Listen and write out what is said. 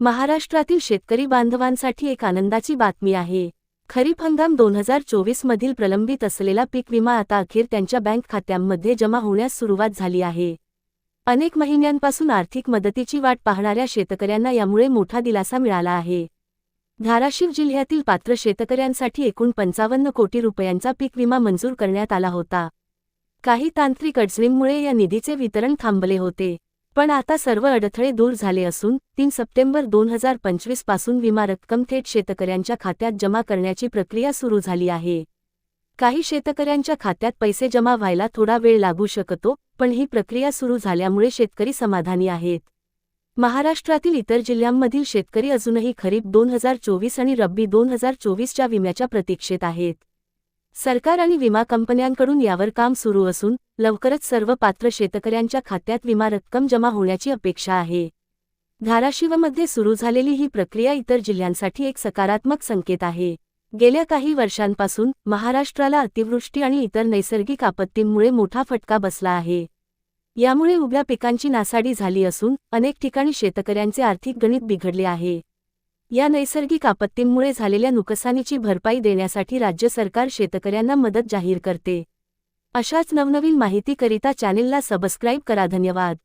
महाराष्ट्रातील शेतकरी बांधवांसाठी एक आनंदाची बातमी आहे. खरीप हंगाम दोन हजार चोवीस मधील प्रलंबित असलेला पीक विमा आता अखेर त्यांच्या बँक खात्यांमध्ये जमा होण्यास सुरुवात झाली आहे. अनेक महिन्यांपासून आर्थिक मदतीची वाट पाहणाऱ्या शेतकऱ्यांना यामुळे मोठा दिलासा मिळाला आहे. धाराशिव जिल्ह्यातील पात्र शेतकऱ्यांसाठी एकूण पंचावन्न कोटी रुपयांचा पीक विमा मंजूर करण्यात आला होता. काही तांत्रिक अडचणींमुळे या निधीचे वितरण थांबले होते. पण आता सर्व अडथळे दूर झाले असून तीन सप्टेंबर दोन हजार पंचवीसपासून विमा रक्कम थेट शेतकऱ्यांच्या खात्यात जमा करण्याची प्रक्रिया सुरू झाली आहे. काही शेतकऱ्यांच्या खात्यात पैसे जमा व्हायला थोडा वेळ लागू शकतो पण ही प्रक्रिया सुरू झाल्यामुळे शेतकरी समाधानी आहेत. महाराष्ट्रातील इतर जिल्ह्यांमधील शेतकरी अजूनही खरीप दोन हजार चोवीस आणि रब्बी दोन हजार चोवीसच्या विम्याच्या प्रतीक्षेत आहेत. सरकार आणि विमा कंपन्यांकडून यावर काम सुरू असून लवकरच सर्व पात्र शेतकऱ्यांच्या खात्यात विमा रक्कम जमा होण्याची अपेक्षा आहे. धाराशिवमध्ये सुरू झालेली ही प्रक्रिया इतर जिल्ह्यांसाठी एक सकारात्मक संकेत आहे. गेल्या काही वर्षांपासून महाराष्ट्राला अतिवृष्टी आणि इतर नैसर्गिक आपत्तींमुळे मोठा फटका बसला आहे. यामुळे उभ्या पिकांची नासाडी झाली असून अनेक ठिकाणी शेतकऱ्यांचे आर्थिक गणित बिघडले आहे. या नैसर्गिक आपत्तींमुळे झालेल्या नुकसानीची भरपाई देण्यासाठी राज्य सरकार शेतकऱ्यांना मदत जाहीर करते. अशाच नवनवीन माहितीकरिता चॅनेलला सबस्क्राईब करा. धन्यवाद.